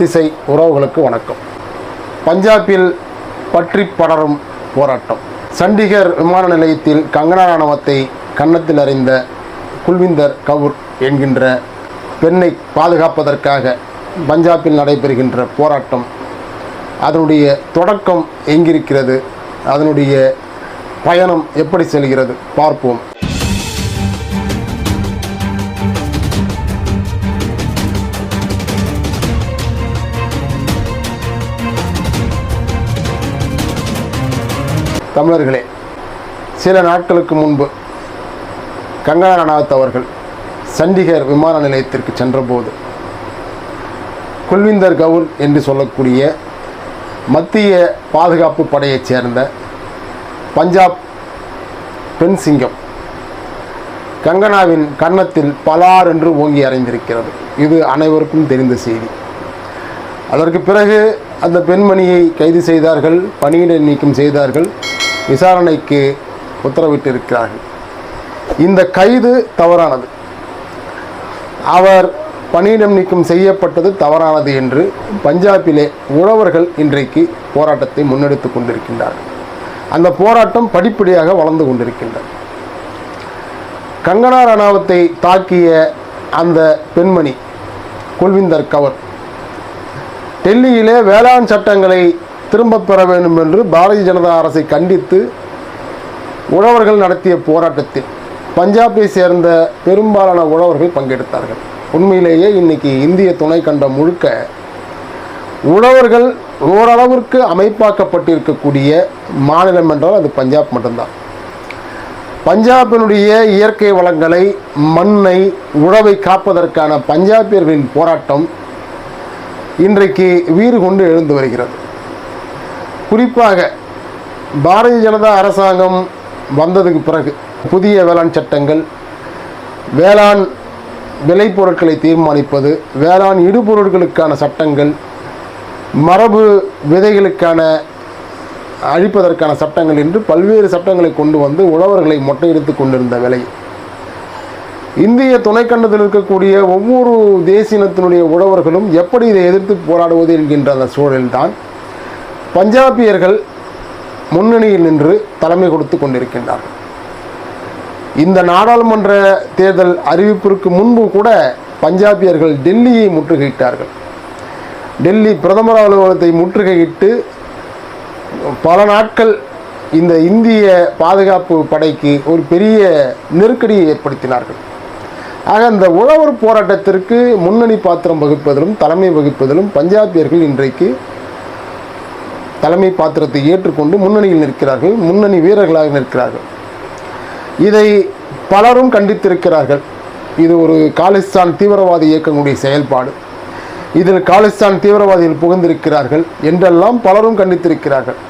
திசை உறவுகளுக்கு வணக்கம். பஞ்சாபில் பற்றி படரும் போராட்டம். சண்டிகர் விமான நிலையத்தில் கங்கனா ராணுவத்தை கன்னத்தில் அறிந்த குல்விந்தர் கவுர் என்கின்ற பெண்ணை பாதுகாப்பதற்காக பஞ்சாபில் நடைபெறுகின்ற போராட்டம் அதனுடைய தொடக்கம் எங்கிருக்கிறது? அதனுடைய பயணம் எப்படி செல்கிறது? பார்ப்போம். தமிழர்களே சில நாட்களுக்கு முன்பு கங்கனா ரனாவத் அவர்கள் சண்டிகர் விமான நிலையத்திற்கு சென்றபோது குல்விந்தர் கவுர் என்று சொல்லக்கூடிய மத்திய பாதுகாப்பு படையைச் சேர்ந்த பஞ்சாப் பெண் சிங்கம் கங்கனாவின் கன்னத்தில் பலார் என்று ஓங்கி அறைந்திருக்கிறது. இது அனைவருக்கும் தெரிந்த செய்தி. அதற்கு பிறகு அந்த பெண்மணியை கைது செய்தார்கள் பணியிட நீக்கம் செய்தார்கள் விசாரணைக்கு உத்தரவிட்டிருக்கிறார்கள். இந்த கைது தவறானது. அவர் பணியிடம் நீக்கம் செய்யப்பட்டது தவறானது என்று பஞ்சாபிலே உழவர்கள் இன்றைக்கு போராட்டத்தை முன்னெடுத்து கொண்டிருக்கின்றார்கள். அந்த போராட்டம் படிப்படியாக வளர்ந்து கொண்டிருக்கின்றது. கங்கனா ரணாவத்தை தாக்கிய அந்த பெண்மணி குல்விந்தர் கவர் டெல்லியிலே வேளாண் சட்டங்களை திரும்பப் பெற வேண்டும் என்று பாரதிய ஜனதா அரசை கண்டித்து உழவர்கள் நடத்திய போராட்டத்தில் பஞ்சாபை சேர்ந்த பெரும்பாலான உழவர்கள் பங்கெடுத்தார்கள். உண்மையிலேயே இன்னைக்கு இந்திய துணை கண்டம் முழுக்க உழவர்கள் ஓரளவிற்கு அமைப்பாக்கப்பட்டிருக்கக்கூடிய மாநிலம் என்றால் அது பஞ்சாப் மட்டும்தான். பஞ்சாபினுடைய இயற்கை வளங்களை மண்ணை உழவை காப்பதற்கான பஞ்சாபியர்களின் போராட்டம் இன்றைக்கு வீறு கொண்டு எழுந்து வருகிறது. குறிப்பாக பாரதிய ஜனதா அரசாங்கம் வந்ததுக்கு பிறகு புதிய வேளாண் சட்டங்கள் வேளாண் விளைபொருட்களை தீர்மானிப்பது வேளாண் இடுபொருட்களுக்கான சட்டங்கள் மரபு விதைகளுக்கான அழிப்பதற்கான சட்டங்கள் என்று பல்வேறு சட்டங்களை கொண்டு வந்து உழவர்களை மொட்டையடித்து கொண்டிருந்த விலை இந்திய துணைக்கண்டத்தில் இருக்கக்கூடிய ஒவ்வொரு தேசியத்தினுடைய உழவர்களும் எப்படி இதை எதிர்த்து போராடுவது என்கின்ற அந்த சூழலில்தான் பஞ்சாபியர்கள் முன்னணியில் நின்று தலைமை கொடுத்து கொண்டிருக்கின்றார்கள். இந்த நாடாளுமன்ற தேர்தல் அறிவிப்பிற்கு முன்பு கூட பஞ்சாபியர்கள் டெல்லியை முற்றுகையிட்டார்கள். டெல்லி பிரதமர் அலுவலகத்தை முற்றுகையிட்டு பல நாட்கள் இந்த இந்திய பாதுகாப்பு படைக்கு ஒரு பெரிய நெருக்கடியை ஏற்படுத்தினார்கள். ஆக அந்த உழவர் போராட்டத்திற்கு முன்னணி பாத்திரம் வகிப்பதிலும் தலைமை வகிப்பதிலும் பஞ்சாபியர்கள் இன்றைக்கு தலைமை பாத்திரத்தை ஏற்றுக்கொண்டு முன்னணியில் நிற்கிறார்கள் முன்னணி வீரர்களாக நிற்கிறார்கள். இதை பலரும் கண்டித்திருக்கிறார்கள். இது ஒரு காலிஸ்தான் தீவிரவாத இயக்கங்களுடைய செயல்பாடு. இதில் காலிஸ்தான் தீவிரவாதிகள் புகுந்திருக்கிறார்கள் என்றெல்லாம் பலரும் கண்டித்திருக்கிறார்கள்.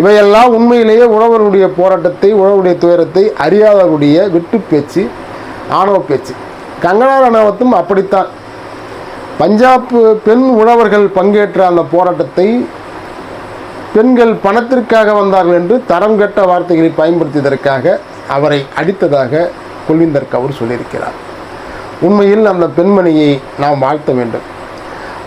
இவையெல்லாம் உண்மையிலேயே உழவருடைய போராட்டத்தை உழவருடைய துயரத்தை அறியாதவருடைய விட்டு பேச்சு ஆணவ பேச்சு. கங்கனா ரணாவத்தும் அப்படித்தான். பஞ்சாப் பெண் உழவர்கள் பங்கேற்ற அந்த போராட்டத்தை பெண்கள் பணத்திற்காக வந்தார்கள் என்று தரம் கெட்ட வார்த்தைகளை பயன்படுத்தியதற்காக அவரை அடித்ததாக குல்விந்தர் கவுர் சொல்லியிருக்கிறார். உண்மையில் அந்த பெண்மணியை நாம் வாழ்த்த வேண்டும்.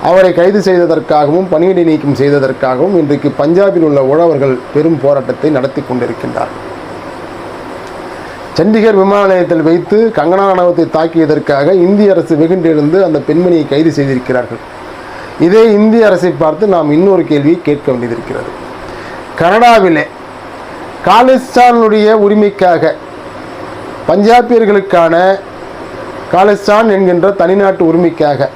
அவரை கைது செய்ததற்காகவும் பணியிடை நீக்கம் செய்ததற்காகவும் இன்றைக்கு பஞ்சாபில் உள்ள உழவர்கள் பெரும் போராட்டத்தை நடத்தி கொண்டிருக்கின்றார்கள். சண்டிகர் விமான நிலையத்தில் வைத்து கங்கனா ராணுவத்தை தாக்கியதற்காக இந்திய அரசு வெகுண்டிருந்து அந்த பெண்மணியை கைது செய்திருக்கிறார்கள். இதே இந்திய அரசை பார்த்து நாம் இன்னொரு கேள்வியை கேட்க வேண்டியதிருக்கிறது கனடாவிலே காலிஸ்தானுடைய உரிமைக்காக பஞ்சாபியர்களுக்கான காலிஸ்தான் என்கின்ற தனிநாட்டு உரிமைக்காக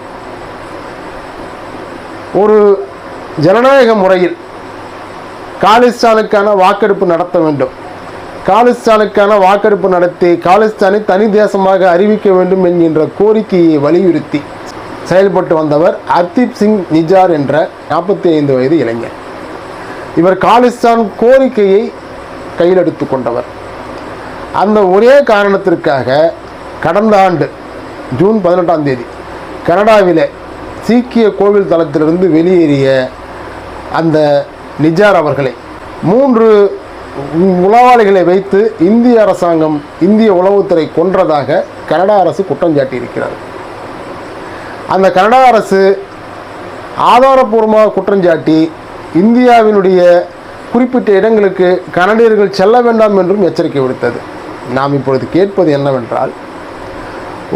ஒரு ஜனநாயக முறையில் காலிஸ்தானுக்கான வாக்கெடுப்பு நடத்த வேண்டும். காலிஸ்தானுக்கான வாக்கெடுப்பு நடத்தி காலிஸ்தானை தனி தேசமாக அறிவிக்க வேண்டும் என்கின்ற கோரிக்கையை வலியுறுத்தி செயல்பட்டு வந்தவர் அர்தீப் சிங் நிஜார் என்ற நாற்பத்தி ஐந்து வயது இளைஞர். இவர் காலிஸ்தான் கோரிக்கையை கையில் எடுத்து கொண்டவர். அந்த ஒரே காரணத்திற்காக கடந்த ஆண்டு ஜூன் பதினெட்டாம் தேதி கனடாவிலே சீக்கிய கோவில் தளத்திலிருந்து வெளியேறிய அந்த நிஜார் அவர்களை மூன்று உளவாளிகளை வைத்து இந்திய அரசாங்கம் இந்திய உளவுத்துறை கொன்றதாக கனடா அரசு குற்றம் சாட்டியிருக்கிறது. அந்த கனடா அரசு ஆதாரப்பூர்வமாக குற்றஞ்சாட்டி இந்தியாவினுடைய குறிப்பிட்ட இடங்களுக்கு கனடியர்கள் செல்ல வேண்டாம் என்றும் எச்சரிக்கை விடுத்தது. நாம் இப்பொழுது கேட்பது என்னவென்றால்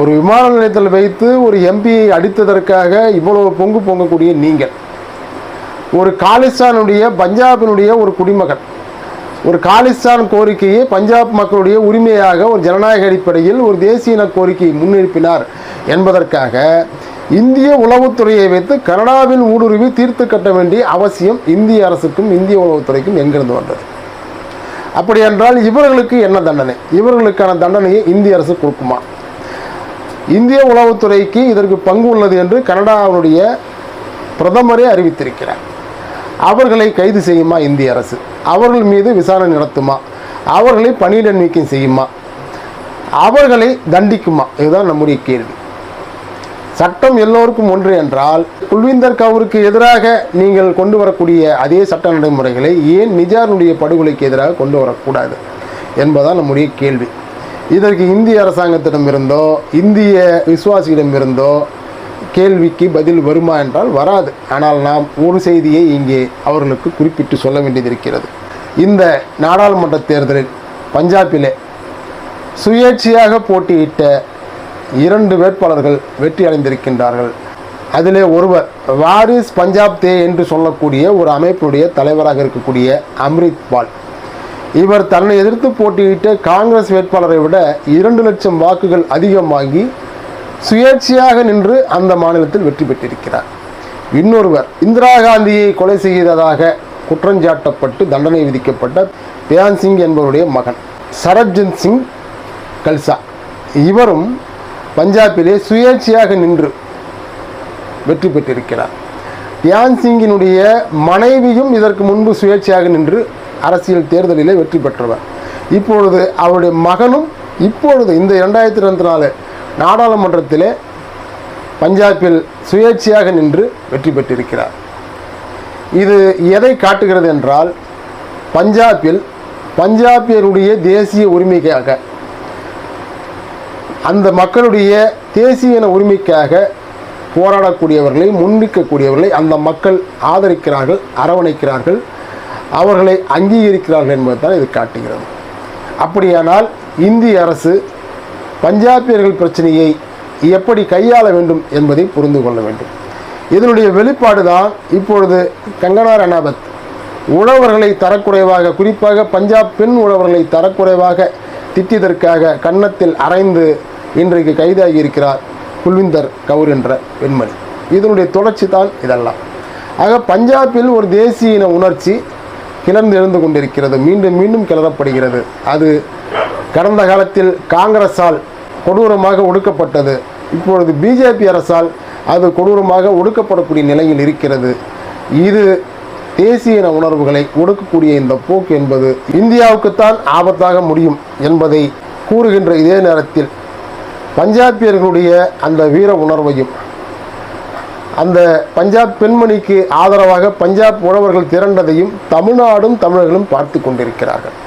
ஒரு விமான நிலையத்தில் வைத்து ஒரு எம்பியை அடித்ததற்காக இவ்வளவு பொங்கு பொங்கக்கூடிய நீங்கள் ஒரு காலிஸ்தானுடைய பஞ்சாபினுடைய ஒரு குடிமகன் ஒரு காலிஸ்தான் கோரிக்கையை பஞ்சாப் மக்களுடைய உரிமையாக ஒரு ஜனநாயக அடிப்படையில் ஒரு தேசிய இன கோரிக்கையை முன்னெடுப்பினார் என்பதற்காக இந்திய உளவுத்துறையை வைத்து கனடாவில் ஊடுருவி தீர்த்து கட்ட வேண்டிய அவசியம் இந்திய அரசுக்கும் இந்திய உளவுத்துறைக்கும் எங்கிருந்து வந்தது? அப்படி என்றால் இவர்களுக்கு என்ன தண்டனை? இவர்களுக்கான தண்டனையை இந்திய அரசு கொடுக்குமா? இந்திய உளவுத்துறைக்கு இதற்கு பங்கு உள்ளது என்று கனடாவுடைய பிரதமரே அறிவித்திருக்கிறார். அவர்களை கைது செய்யுமா இந்திய அரசு? அவர்கள் மீது விசாரணை நடத்துமா? அவர்களை பணியிட நீக்கம் செய்யுமா? அவர்களை தண்டிக்குமா? இதுதான் நம்முடைய கேள்வி. சட்டம் எல்லோருக்கும் ஒன்று என்றால் குல்விந்தர் கவுருக்கு எதிராக நீங்கள் கொண்டு வரக்கூடிய அதே சட்ட நடைமுறைகளை ஏன் நிஜாருடைய படுகொலைக்கு எதிராக கொண்டு வரக்கூடாது என்பதான் நம்முடைய கேள்வி. இதற்கு இந்திய அரசாங்கத்திடமிருந்தோ இந்திய விசுவாசியிடமிருந்தோ கேள்விக்கு பதில் வருமா என்றால் வராது. ஆனால் நாம் ஒரு செய்தியை இங்கே அவர்களுக்கு குறிப்பிட்டு சொல்ல வேண்டியது இருக்கிறது இந்த நாடாளுமன்ற தேர்தலில் பஞ்சாபிலே சுயேட்சையாக போட்டியிட்ட இரண்டு வேட்பாளர்கள் வெற்றி அடைந்திருக்கின்றார்கள். அதிலே ஒருவர் வாரிஸ் பஞ்சாப் தே என்று சொல்லக்கூடிய ஒரு அமைப்பினுடைய தலைவராக இருக்கக்கூடிய அம்ரித் பால். இவர் தன்னை எதிர்த்து போட்டியிட்ட காங்கிரஸ் வேட்பாளரை விட இரண்டு லட்சம் வாக்குகள் அதிகம் வாங்கி சுயேட்சையாக நின்று அந்த மாநிலத்தில் வெற்றி பெற்றிருக்கிறார். இன்னொருவர் இந்திரா காந்தியை கொலை செய்ததாக குற்றஞ்சாட்டப்பட்டு தண்டனை விதிக்கப்பட்ட தியான் சிங் என்பவருடைய மகன் சரப்ஜன் சிங் கல்சா. இவரும் பஞ்சாபிலே சுயேட்சையாக நின்று வெற்றி பெற்றிருக்கிறார். தியான் சிங்கினுடைய மனைவியும் இதற்கு முன்பு சுயேட்சையாக நின்று அரசியல் தேர்தலிலே வெற்றி பெற்றவர். இப்பொழுது அவருடைய மகனும் இப்பொழுது இந்த இரண்டாயிரத்தி இருபத்தி நாலு நாடாளுமன்றத்திலே பஞ்சாபில் சுயேட்சையாக நின்று வெற்றி பெற்றிருக்கிறார். இது எதை காட்டுகிறது என்றால் பஞ்சாபில் பஞ்சாபியருடைய தேசிய உரிமைக்காக அந்த மக்களுடைய தேசிய இன உரிமைக்காக போராடக்கூடியவர்களை முன்னிற்கக்கூடியவர்களை அந்த மக்கள் ஆதரிக்கிறார்கள் அரவணைக்கிறார்கள் அவர்களை அங்கீகரிக்கிறார்கள் என்பதுதான் இது காட்டுகிறது. அப்படியானால் இந்திய அரசு பஞ்சாபியர்கள் பிரச்சனையை எப்படி கையாள வேண்டும் என்பதை புரிந்து கொள்ள வேண்டும். இதனுடைய வெளிப்பாடு தான் இப்பொழுது கங்கனா ரணாவத் உழவர்களை தரக்குறைவாக குறிப்பாக பஞ்சாப் பெண் உழவர்களை தரக்குறைவாக திட்டியதற்காக கன்னத்தில் அரைந்து இன்றைக்கு கைதாகி இருக்கிறார் குல்விந்தர் கவுர் என்ற பெண்மணி. இதனுடைய தொடர்ச்சி தான் இதெல்லாம். ஆக பஞ்சாபில் ஒரு தேசிய இன உணர்ச்சி கிளர்ந்து எழுந்து கொண்டிருக்கிறது. மீண்டும் மீண்டும் கிளறப்படுகிறது அது கடந்த காலத்தில் காங்கிரஸால் கொடூரமாக ஒடுக்கப்பட்டது. இப்பொழுது பிஜேபி அரசால் அது கொடூரமாக ஒடுக்கப்படக்கூடிய நிலையில் இருக்கிறது. இது தேசிய இன உணர்வுகளை ஒடுக்கக்கூடிய இந்த போக்கு என்பது இந்தியாவுக்குத்தான் ஆபத்தாக முடியும் என்பதை கூறுகின்ற இதே நேரத்தில் பஞ்சாபியர்களுடைய அந்த வீர உணர்வையும் அந்த பஞ்சாப் பெண்மணிக்கு ஆதரவாக பஞ்சாப் உழவர்கள் திரண்டதையும் தமிழ்நாடும் தமிழர்களும் பார்த்து கொண்டிருக்கிறார்கள்.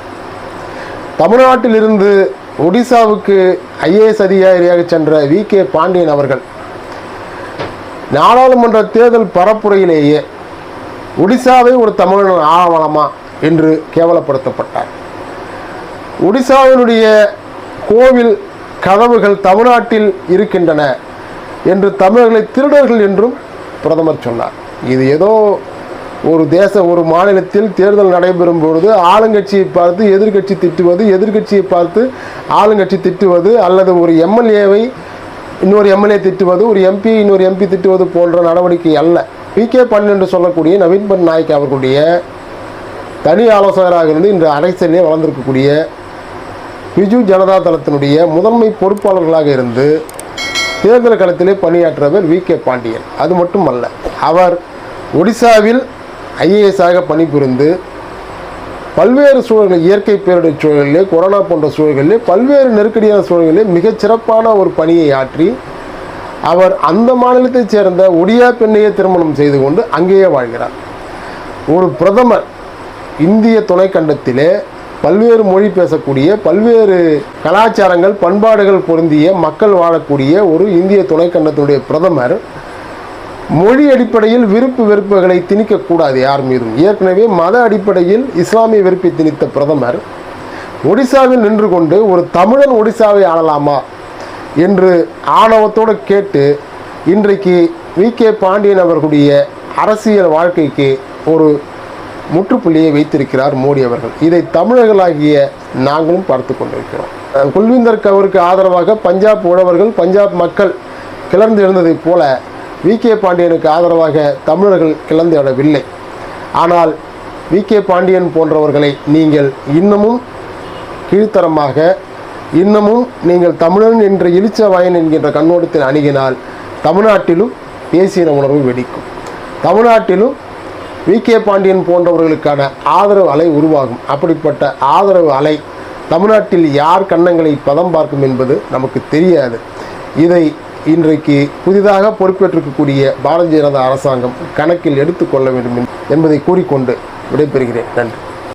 தமிழ்நாட்டிலிருந்து ஒடிசாவுக்கு ஐஏஎஸ் அதிகாரியாக சென்ற வி கே பாண்டியன் அவர்கள் நாடாளுமன்ற தேர்தல் பரப்புரையிலேயே ஒடிசாவை ஒரு தமிழன் ஆவணமா என்று கேவலப்படுத்தப்பட்டார். ஒடிசாவினுடைய கோவில் கதவுகள் தமிழ்நாட்டில் இருக்கின்றன என்று தமிழர்களை திருடர்கள் என்றும் பிரதமர் சொன்னார். இது ஏதோ ஒரு தேச ஒரு மாநிலத்தில் தேர்தல் நடைபெறும் பொழுது ஆளுங்கட்சியை பார்த்து எதிர்க்கட்சி திட்டுவது எதிர்க்கட்சியை பார்த்து ஆளுங்கட்சி திட்டுவது அல்லது ஒரு எம்எல்ஏவை இன்னொரு எம்எல்ஏ திட்டுவது ஒரு எம்பி இன்னொரு எம்பி திட்டுவது போன்ற நடவடிக்கை அல்ல. பி. கே. பன் என்று சொல்லக்கூடிய நவீன் பட்நாயக் அவர்களுடைய தனி ஆலோசகராக இருந்து இன்று அரசியலே வளர்ந்திருக்கக்கூடிய பிஜு ஜனதா தளத்தினுடைய முதன்மை பொறுப்பாளர்களாக இருந்து தேர்தல் களத்திலே பணியாற்றவர் வி. கே. பாண்டியன். அது மட்டுமல்ல அவர் ஒடிசாவில் ஐஏஎஸ்ஸாக பணிபுரிந்து பல்வேறு சூழல்கள் இயற்கை பேரிடர் சூழலிலே கொரோனா போன்ற சூழல்களிலே பல்வேறு நெருக்கடியான சூழல்களிலே மிகச் சிறப்பான ஒரு பணியை ஆற்றி அவர் அந்த மாநிலத்தைச் சேர்ந்த ஒடியா பெண்ணையே திருமணம் செய்து கொண்டு அங்கேயே வாழ்கிறார். ஒரு பிரதமர் இந்திய துணைக்கண்டத்திலே பல்வேறு மொழி பேசக்கூடிய பல்வேறு கலாச்சாரங்கள் பண்பாடுகள் பொருந்திய மக்கள் வாழக்கூடிய ஒரு இந்திய துணைக்கண்டத்தினுடைய பிரதமர் மொழி அடிப்படையில் விருப்பு வெறுப்புகளை திணிக்கக்கூடாது யார் மீதும். ஏற்கனவே மத அடிப்படையில் இஸ்லாமிய வெறுப்பை திணித்த பிரதமர் ஒடிசாவில் நின்று கொண்டு ஒரு தமிழன் ஒடிசாவை ஆளலாமா என்று ஆணவத்தோடு கேட்டு இன்றைக்கு வி. கே. பாண்டியன் அவர்களுடைய அரசியல் வாழ்க்கைக்கு ஒரு முற்றுப்புள்ளியை வைத்திருக்கிறார் மோடி அவர்கள். இதை தமிழர்களாகிய நாங்களும் பார்த்து கொண்டிருக்கிறோம். குல்விந்தர் கவருக்கு ஆதரவாக பஞ்சாப் உழவர்கள் பஞ்சாப் மக்கள் கிளர்ந்து எழுந்ததைப் போல வி. கே. பாண்டியனுக்கு ஆதரவாக தமிழர்கள் கிளர்ந்து ஆனால் வி. கே. பாண்டியன் போன்றவர்களை நீங்கள் இன்னமும் கீழ்த்தரமாக இன்னமும் நீங்கள் தமிழன் என்ற இளிச்சவாயன் என்கின்ற கண்ணோட்டத்தில் அணுகினால் தமிழ்நாட்டிலும் தேசிய உணர்வு வெடிக்கும். தமிழ்நாட்டிலும் வி. கே. பாண்டியன் போன்றவர்களுக்கான ஆதரவு அலை உருவாகும். அப்படிப்பட்ட ஆதரவு அலை தமிழ்நாட்டில் யார் கன்னங்களை பதம் பார்க்கும் என்பது நமக்கு தெரியாது. இதை இன்றைக்கு புதிதாக பொறுப்பேற்றிருக்கக்கூடிய பாரதிய ஜனதா அரசாங்கம் கணக்கில் எடுத்துக்கொள்ள வேண்டும் என்பதை கூறிக்கொண்டு விடைபெறுகிறேன். நன்றி.